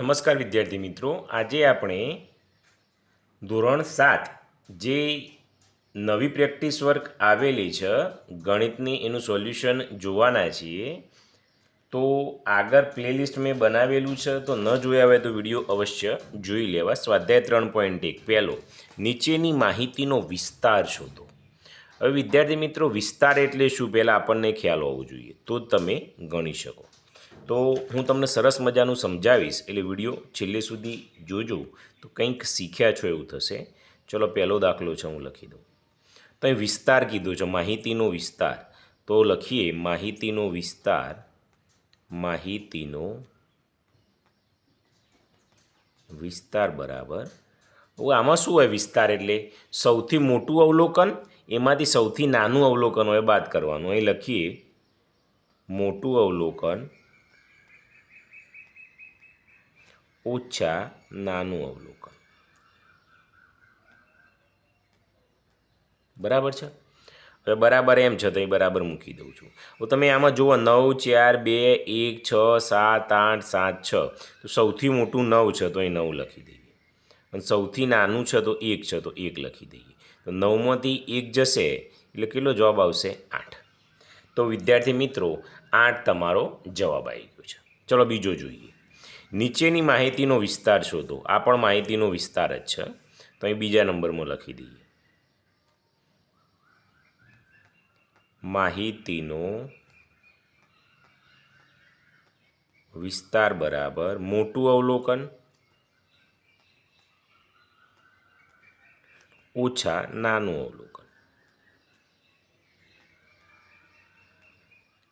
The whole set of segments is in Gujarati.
નમસ્કાર વિદ્યાર્થી મિત્રો. આજે આપણે ધોરણ સાત જે નવી પ્રેક્ટિસ વર્ક આવેલી છે, ગણિતની એનું સોલ્યુશન જોવાના છીએ. તો આગળ પ્લેલિસ્ટ મેં બનાવેલું છે, તો ન જોયા હોય તો વીડિયો અવશ્ય જોઈ લેવા. સ્વાધ્યાય ત્રણ પોઈન્ટ એક. પહેલો, નીચેની માહિતીનો વિસ્તાર શોધો. હવે વિદ્યાર્થી મિત્રો, વિસ્તાર એટલે શું? પહેલાં આપણને ખ્યાલ હોવો જોઈએ. તો તમે ગણી શકો. તો હું તમને સરસ મજાનું સમજાવીશ એટલે વીડિયો છેલ્લે સુધી જોજો. તો કંઈક શીખ્યા છો એવું થશે. ચલો પહેલો દાખલો છે, હું લખી દઉં. તો અહીં વિસ્તાર કીધો છે, માહિતીનો વિસ્તાર. તો લખીએ, માહિતીનો વિસ્તાર માહિતીનો વિસ્તાર બરાબર. હવે આમાં શું હોય વિસ્તાર એટલે? સૌથી મોટું અવલોકન, એમાંથી સૌથી નાનું અવલોકન હોય બાદ કરવાનું. અહીં લખીએ, મોટું અવલોકન ઓછા નાનું અવલોકન. બરાબર છે? હવે બરાબર એમ છે તો અહીં બરાબર મૂકી દઉં છું. તો તમે આમાં જુઓ નવ, ચાર, બે, એક, છ, સાત, આઠ, સાત, છ. તો સૌથી મોટું નવ છે તો અહીં નવ લખી દઈએ. અને સૌથી નાનું છે તો એક છે તો એક લખી દઈએ. તો નવમાંથી એક જશે એટલે કેટલો જવાબ આવશે? આઠ. તો વિદ્યાર્થી મિત્રો, આઠ તમારો જવાબ આવી ગયો છે. ચલો બીજો જોઈએ. નીચેની માહિતીનો વિસ્તાર શોધો. આ પણ માહિતીનો વિસ્તાર જ છે. તો અહીં બીજા નંબરમાં લખી દઈએ. માહિતીનો વિસ્તાર બરાબર મોટું અવલોકન ઓછા નાનું અવલોકન.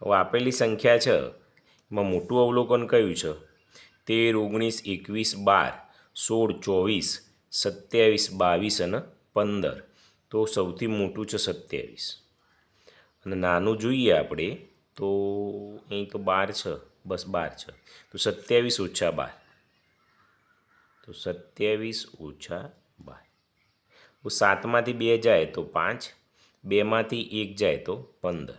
હવે આપેલી સંખ્યા છે. એમાં મોટું અવલોકન કયું છે? તેર, ઓગણીસ, એકવીસ, બાર, સોળ, ચોવીસ, સત્યાવીસ, બાવીસ અને પંદર. તો સૌથી મોટું છે સત્યાવીસ. અને નાનું જોઈએ આપણે તો અહીં તો બાર છે. બસ બાર છે. તો સત્યાવીસ ઓછા બાર. તો સત્યાવીસ ઓછા બાર. તો સાતમાંથી બે જાય તો પાંચ, બેમાંથી એક જાય તો પંદર.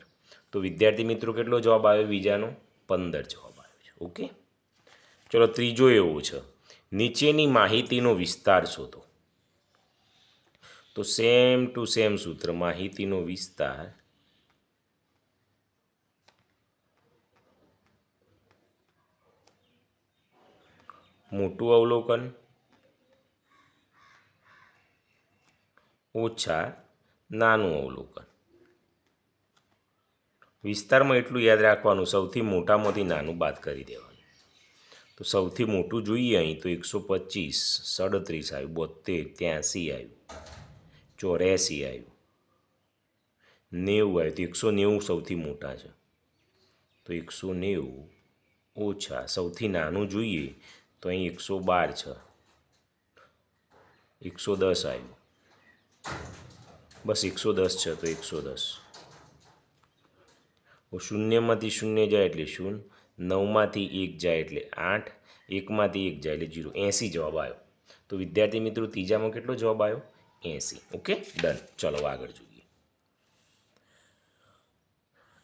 તો વિદ્યાર્થી મિત્રો કેટલો જવાબ આવ્યો બીજાનો પંદર જવાબ આવ્યો છે. ઓકે? ચલો ત્રીજો એવો છે. નીચેની માહિતીનો વિસ્તાર શોધો. તો સેમ ટુ સેમ સૂત્ર, માહિતીનો વિસ્તાર મોટું અવલોકન ઓછા નાનું અવલોકન. વિસ્તારમાં એટલું યાદ રાખવાનું, સૌથી મોટામાંથી નાનું બાદ કરી દેવાનું. તો સૌથી મોટું જોઈએ અહીં તો એકસો પચીસ, સડત્રીસ આવ્યું બોતેર ત્યાંસી આવ્યું, ચોર્યાસી આવ્યું, નેવું આવ્યું. તો એકસો નેવું સૌથી મોટા છે. તો એકસો નેવું ઓછા, સૌથી નાનું જોઈએ તો અહીં એકસો બાર છે. એકસો દસ આવ્યું. બસ એકસો દસ છે તો એકસો દસ. શૂન્યમાંથી શૂન્ય જાય એટલે શૂન્ય નવમાંથી એક જાય એટલે આઠ, એકમાંથી એક જાય એટલે જીરો. એંસી જવાબ આવ્યો. તો વિદ્યાર્થી મિત્રો, ત્રીજામાં કેટલો જવાબ આવ્યો? એંસી. ઓકે? ડન. ચલો આગળ જોઈએ.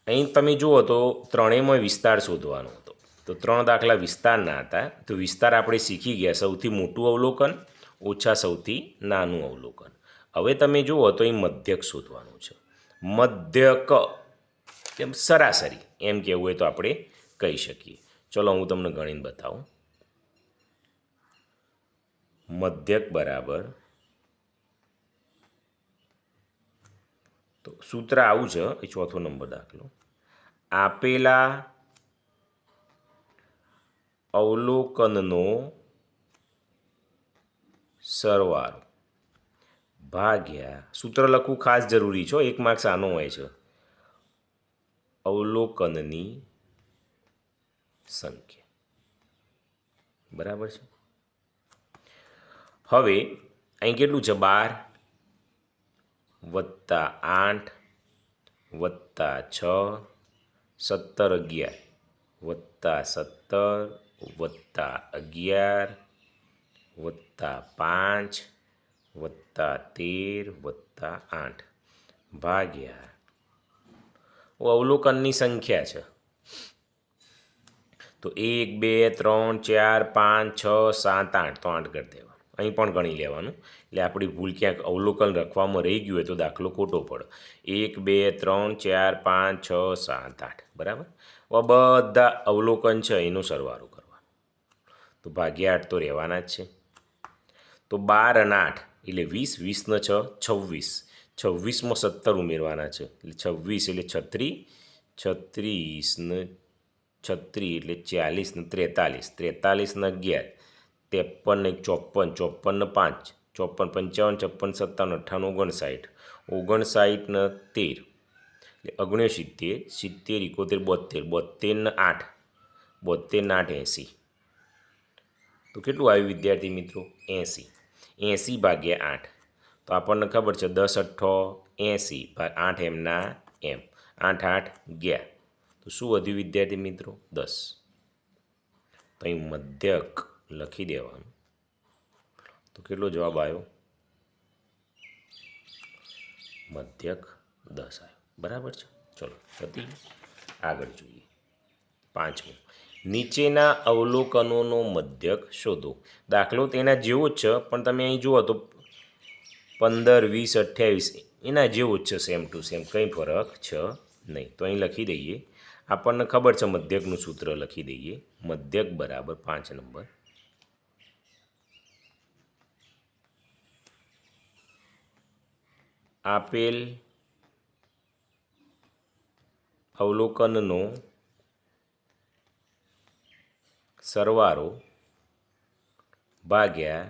અહીં તમે જુઓ તો ત્રણેયમાં વિસ્તાર શોધવાનો હતો. તો ત્રણ દાખલા વિસ્તારના હતા. તો વિસ્તાર આપણે શીખી ગયા. સૌથી મોટું અવલોકન, ઓછા સૌથી નાનું અવલોકન. હવે તમે જુઓ તો અહીં મધ્યક શોધવાનું છે. મધ્યક. એમ સરાસરી. એમ કહેવું હોય તો આપણે કહી શકીએ. ચલો, હું તમને ગણીને બતાવું. મધ્યક બરાબર. તો સૂત્ર આવું છે, એ ચોથો નંબર દાખલો. આપેલા અવલોકનનો સરવાળો ભાગ્યા, સૂત્ર લખવું ખાસ જરૂરી છે એક માર્ક્સ આનો હોય છે. અવલોકનની સંખ્યા. બરાબર છે? હવે અહીં કેટલું છે? બાર વત્તા આઠ વત્તા છ સત્તર અગિયાર વત્તા સત્તર વત્તા અગિયાર વત્તા પાંચ વત્તા તેર વત્તા આઠ ભાગ્યા. અવલોકનની સંખ્યા છે. તો એક, બે, ત્રણ, ચાર, પાંચ, છ, સાત, આઠ, તો આઠ કરી દેવાનું. અહીં પણ ગણી લેવાનું. એટલે આપણી ભૂલ ક્યાંક અવલોકન રાખવામાં રહી ગયું હોય તો દાખલો ખોટો પડે એક, બે, ત્રણ, ચાર, પાંચ, છ, સાત, આઠ. બરાબર? હવે બધા અવલોકન છે, એનો સરવારો કરવાનો. તો ભાગ્યા આઠ તો રહેવાના જ છે. તો બાર અને આઠ, એટલે વીસ વીસને છ, છવ્વીસ. છવ્વીસમાં સત્તર ઉમેરવાના છે. એટલે છવ્વીસ એટલે છત્રી, છત્રીસ ને છત્રી એટલે ચાલીસ ને ત્રેતાલીસ ત્રેતાલીસ ને અગિયાર, ત્રેપન ને ચોપન ચોપન ને પાંચ, ચોપન પંચાવન, છપ્પન સત્તાવન અઠ્ઠાણું ઓગણસાઠ ઓગણસાઠ ને તેર, એટલે ઓગણસિત્તેર, સિત્તેર, એકોતેર, બોતેર બોતેર ને આઠ, બોતેર ને આઠ, એંસી. તો કેટલું આવ્યું વિદ્યાર્થી મિત્રો? એંસી. એંસી ભાગ્યા આઠ. તો આપણને ખબર છે દસ અઠ્ઠો એંસી આઠ એમના એમ. આઠ આઠ ગયા. તો શું વધ્યું વિદ્યાર્થી મિત્રો? દસ. તો અહીં મધ્યક લખી દેવાનું. તો કેટલો જવાબ આવ્યો? મધ્યક દસ આવ્યો. બરાબર છે? ચલો પતી આગળ જોઈએ. પાંચમું. નીચેના અવલોકનોનો મધ્યક શોધો. દાખલો તેના જેવો જ છે, પણ તમે અહીં જુઓ તો પંદર, વીસ, અઠ્યાવીસ, એના જેવો જ છે સેમ ટુ સેમ કંઈ ફરક છે નહીં. તો અહીં લખી દઈએ. આપણને ખબર છે, મધ્યકનું સૂત્ર લખી દઈએ. મધ્યક બરાબર પાંચ નંબર. આપેલ અવલોકનનો સરવારો ભાગ્યા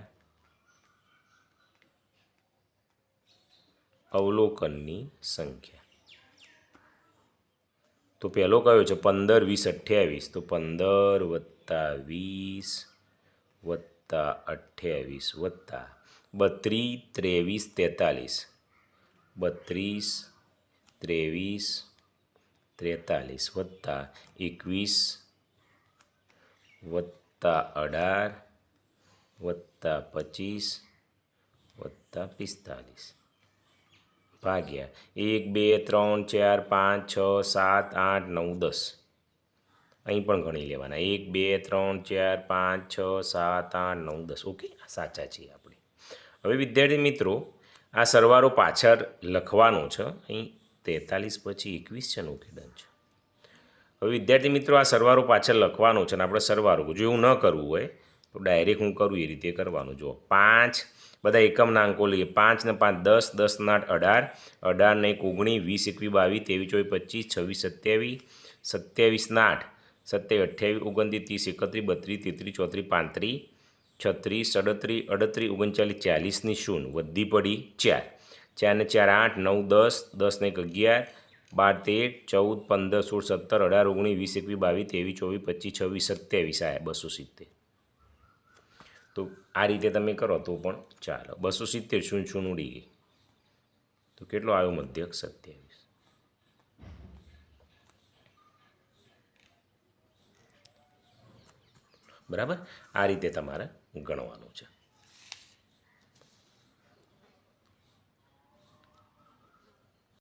અવલોકનની સંખ્યા. તો પહેલો કયો છે? પંદર, વીસ, અઠ્યાવીસ. તો પંદર વત્તા વીસ વત્તા અઠ્યાવીસ વત્તા બત્રીસ, ત્રેવીસ, તેતાલીસ. બત્રીસ, ત્રેવીસ, ત્રેતાલીસ વત્તા એકવીસ વત્તા અઢાર વત્તા પચીસ વત્તા પિસ્તાલીસ. ભાગ્યા. એક, બે, ત્રણ, ચાર, પાંચ, છ, સાત, આઠ, નવ, દસ. અહીં પણ ગણી લેવાના. એક, બે, ત્રણ, ચાર, પાંચ, છ, સાત, આઠ, નવ, દસ. ઓકે? સાચા છીએ આપણે. હવે વિદ્યાર્થી મિત્રો, આ સરવારો પાછળ લખવાનો છે. અહીં તેતાલીસ પછી એકવીસ છે ઓકે છે. હવે વિદ્યાર્થી મિત્રો, આ સરવારો પાછળ લખવાનો છે ને આપણે સરવારો, જો એવું ન કરવું હોય, તો ડાયરેક્ટ હું કરું એ રીતે કરવાનું. જો પાંચ બધા એકમના અંકો લઈએ. પાંચ ને પાંચ, દસ દસ ના આઠ, અઢાર. અઢાર ને એક ઓગણીસ, વીસ એકવી બાવીસ, ત્રેવીસ, ચોવીસ, પચીસ, છવ્વીસ, સત્યાવીસ સત્યાવીસના આઠ, સત્યાવીસ, અઠ્યાવીસ, ઓગણત્રીસ, ત્રીસ, એકત્રીસ, બત્રીસ, તેત્રીસ, ચોત્રીસ, પાંત્રીસ, છત્રીસ, સડત્રીસ, અડત્રીસ, ઓગણચાલીસ ચાલીસની શૂન્ય. વધી પડી ચાર. ચાર ને ચાર આઠ, નવ, દસ દસ ને એક અગિયાર, બાર તેર, ચૌદ, પંદર, સોળ, સત્તર, અઢાર, ઓગણીસ, વીસ, એકવીસ, બાવીસ, ત્રેવીસ, ચોવીસ, પચીસ, છવ્વીસ, સત્યાવીસ આયા બસો સિત્તેર. આ રીતે તમે કરો તો પણ ચાલો. બસો સિત્તેર શૂન્ય શૂન્ય ઉડી ગઈ. તો કેટલો આવ્યો મધ્યક? સત્યાવીસ. બરાબર? આ રીતે તમારે ગણવાનું છે.